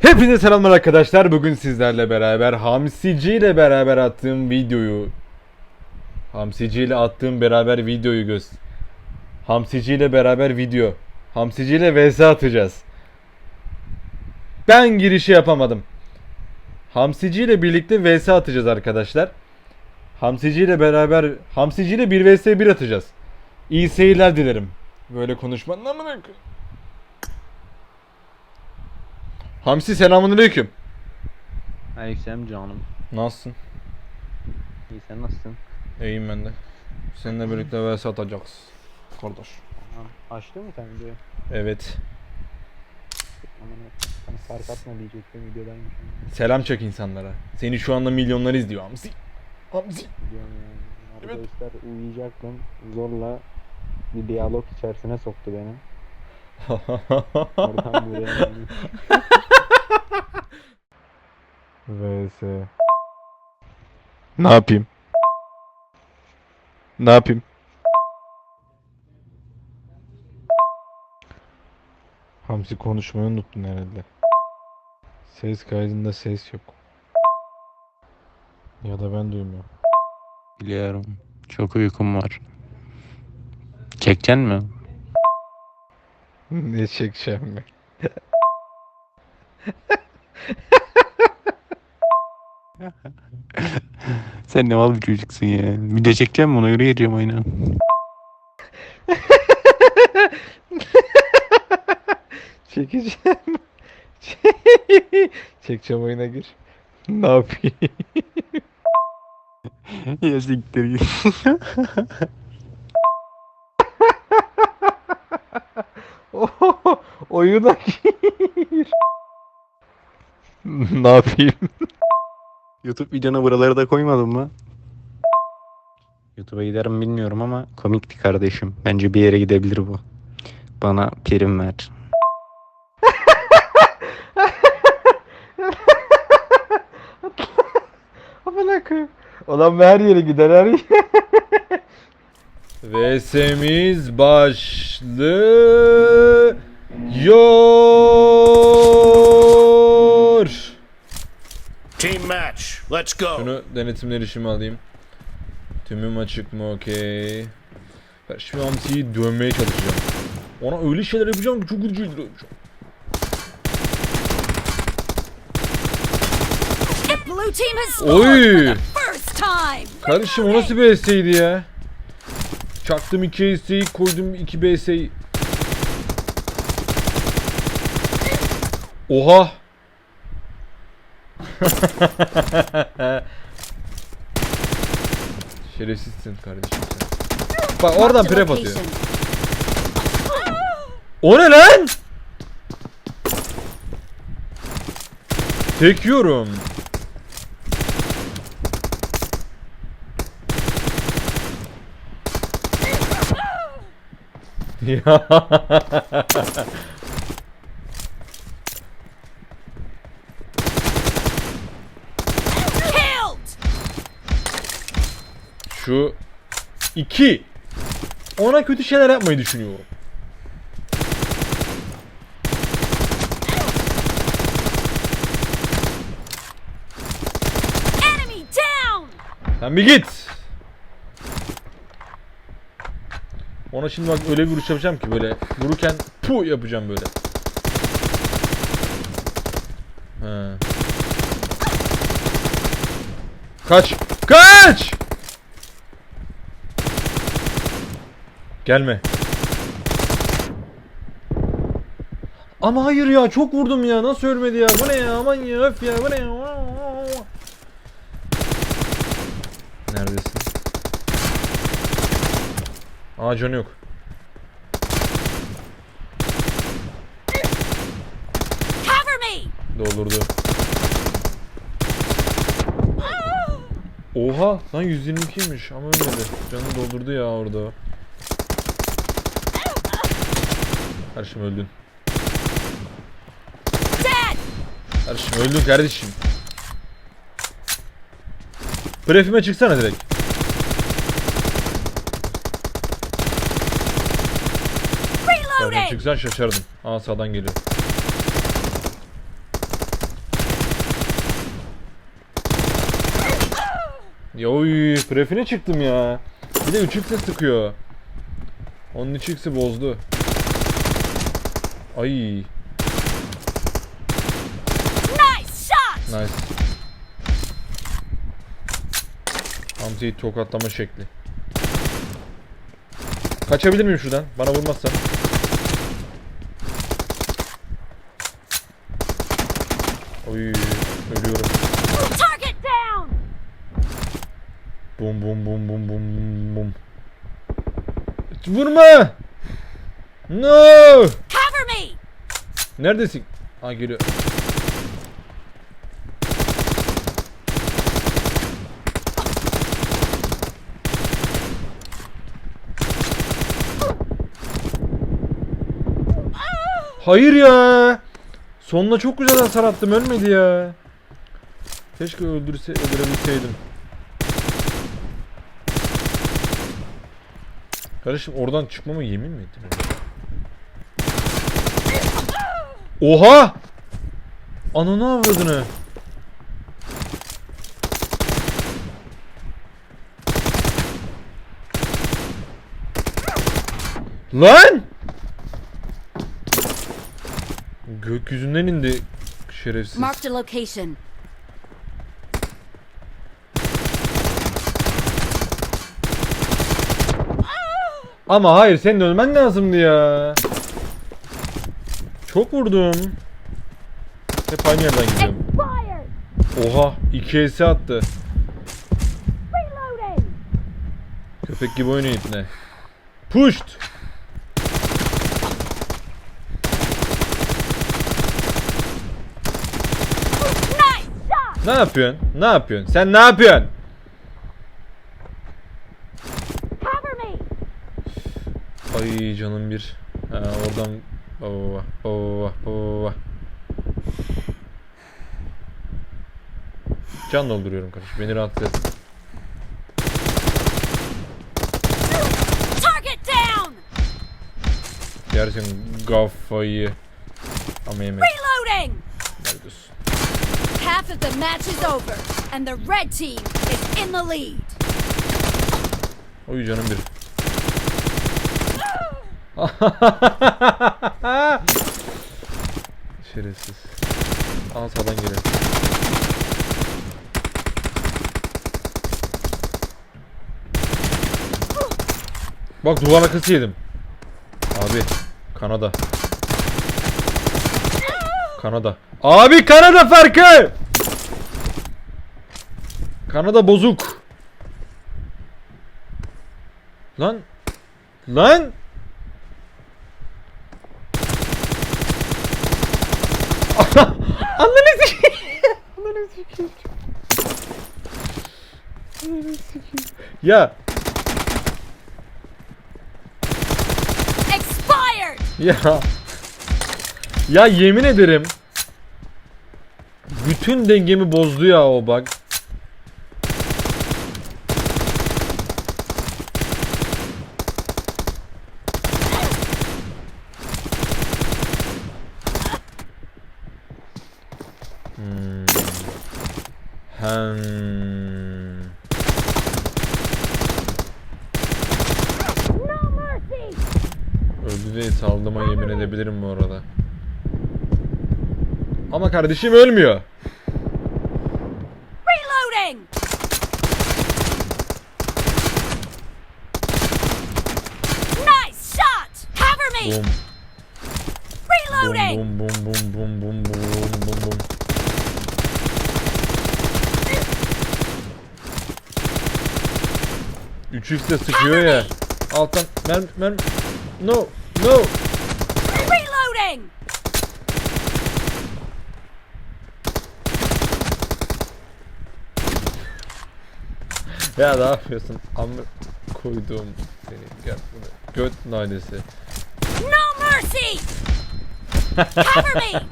Hepinize selamlar arkadaşlar. Bugün sizlerle beraber Hamsici ile beraber attığım videoyu Hamsici ile attığım beraber videoyu göz Hamsici ile beraber video Hamsici ile vs atacağız. Ben girişi yapamadım. Hamsici ile birlikte vs atacağız arkadaşlar. Hamsici ile beraber Hamsici ile 1 vs 1 atacağız. İyi seyirler dilerim. Böyle konuşmanın amına koyayım. Hamsi selamünaleyküm. Aleyküm canım. Nasılsın? İyi sen nasılsın? İyiyim ben de. Seninle birlikte vs atacağız. Kardeş. Açtın mı sen videoyu? Evet. Aman sana fark atma diyecektim videodaymış. Selam çek insanlara. Seni şu anda milyonlar izliyor Hamsi. Hamsi. Biliyorum yani. Arkadaşlar uyuyacaktım. Zorla bir diyalog içerisine soktu beni. Oradan buraya. vs. Ne yapayım? Ne yapayım? Hamsi konuşmayı unuttun herhalde. Ses kaydında ses yok. Ya da ben duymuyorum. Biliyorum. Çok uykum var. Çekeceksin mi? ne çekeceğim ben? Sen ne mal bir çocuksun ya. Video çekeceğim ona göre geleceğim aynen. Çekeceğim. Çekeceğim oyuna gir. Ne yapayım? ya siktir git. oyuna gir. ne yapayım? YouTube videona buraları da koymadın mı? YouTube'a giderim bilmiyorum ama komikti kardeşim. Bence bir yere gidebilir bu. Bana prim ver. Amına koyayım. Adam her yere gider her yere. VS'miz başlıyor. Team match. Let's go. Şunu denetimleri şimdi alayım. Tümüm açık mı okey. Ben şimdi Hamsi'yi dövmeye çalışacağım. Ona öyle şeyler yapacağım ki çok has Oy! Kardeşim o nasıl bir SA'ydi ya? Çaktım 2 SA'yı koydum 2 BS'yi. Oha! Şerefsizsin kardeşim sen. Bak oradan prep atıyor. O ne lan? Tek yiyorum. Ya. Şu iki. Ona kötü şeyler yapmayı düşünüyorum. Sen bir git. Ona şimdi bak öyle bir vuruş yapacağım ki böyle vururken pu yapacağım böyle. He. Kaç! Kaç! Gelme. Ama hayır ya çok vurdum ya nasıl ölmedi ya bu ne ya aman ya öf ya bu ne ya Neredesin? Aa canı yok. Doldurdu. Oha lan 122'ymiş ama ölmedi. Canını doldurdu ya orada. Kardeşim öldün. Kardeşim öldün kardeşim. Prefime çıksana direkt. Nereden çıksan şaşardım. Aa sağdan geliyor. Yoy prefine çıktım ya. Bir de 3 sıkıyor. Onun 3 bozdu. Ay Nice shot! nice. Hamzi'yi tokatlama şekli. Kaçabilir miyim şuradan? Bana vurmazsan. Oy ölüyorum. Target down! Bum bum bum bum bum bum bum. Vurma! No! Neredesin? Ha geliyor. Hayır ya. Sonuna çok güzel hasar attım ölmedi ya. Keşke öldürse öldürebilseydim. Kardeşim oradan çıkmama yemin mi ettin? Oha! Ananı avradını. Lan! Gökyüzünden indi şerefsiz. Marked a location. Ama hayır senin ölmen lazımdı ya. Çok vurdum. Hep aynı yerden gidiyorum. Oha 2 S attı. Köpek gibi oynuyor ipne. Pushed. Ne yapıyorsun? Ne yapıyorsun? Sen ne yapıyorsun? Ay canım bir. Ha, oradan baba baba baba baba. Can dolduruyorum kardeşim. Beni rahatsız et. Target down! Gerçekten kafayı. Ama yemedim. Reloading! Neredesin? Half of the match is over, and the red team is in the lead. Oy canım bir. Şerefsiz. Aa sağdan geliyor. Bak duvar arkası yedim. Abi Kanada. Kanada. Abi Kanada farkı. Kanada bozuk. Lan. Lan. Ananı sikeyim. Ananı sikeyim. Ananı sikeyim. Ya. Expired! Ya. Ya yemin ederim. Bütün dengemi bozdu ya o bak. Hmm. Öldü değil saldığıma yemin edebilirim bu arada. Ama kardeşim ölmüyor. Reloading. Nice shot. Cover me. Boom. Reloading. Boom boom boom boom boom boom boom boom. boom. 3x de sıkıyor ya. Alttan mermi mermi. No. No. Reloading. ya ne yapıyorsun? Amr koydum seni. Gel buraya. Göt nanesi. No mercy. Cover me.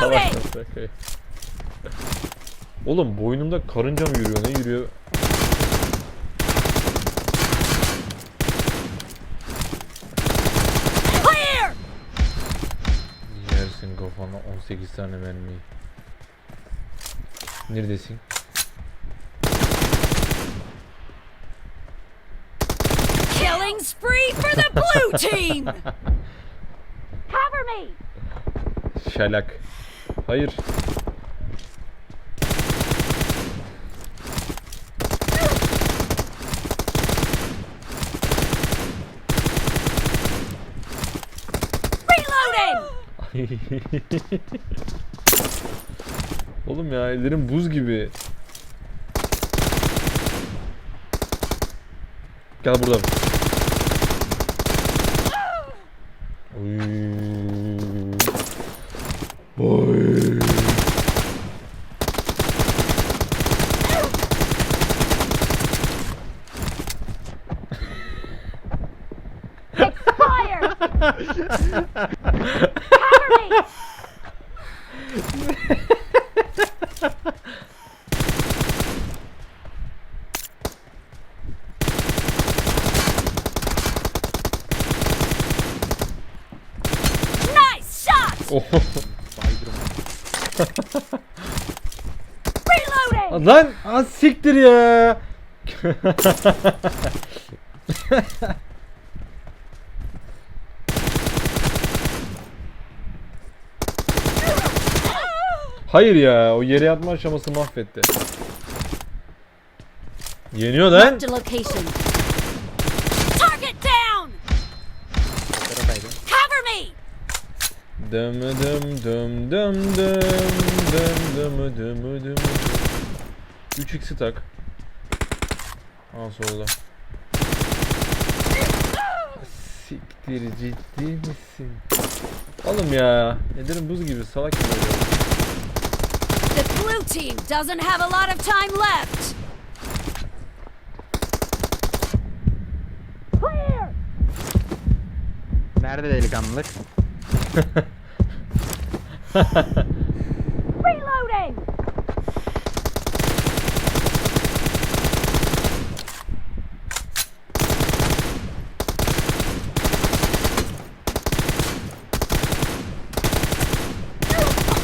Reloading. Oğlum boynumda karınca mı yürüyor? Ne yürüyor? kafana 18 tane mermiyi. Neredesin? Killing spree for the blue team. Cover me. Şalak. Hayır. Oğlum ya ellerim buz gibi. Gel burada. Oy. Oy. Fire! Cover me! Oh. Reloading! Lan az siktir ya. Hayır ya o yere yatma aşaması mahvetti. Yeniyor lan. Dım dım dım dım dım dım dım dım dım 3x'i tak. Aa solda. Siktir ciddi misin? Oğlum ya. Ederim buz gibi salak gibi oluyor. The blue team doesn't have a lot of time left. Nerede delikanlılık? Reloading!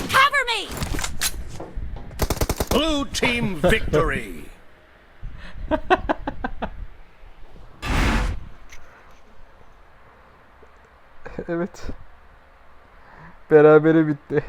Cover me! Blue team victory. evet. Berabere bitti.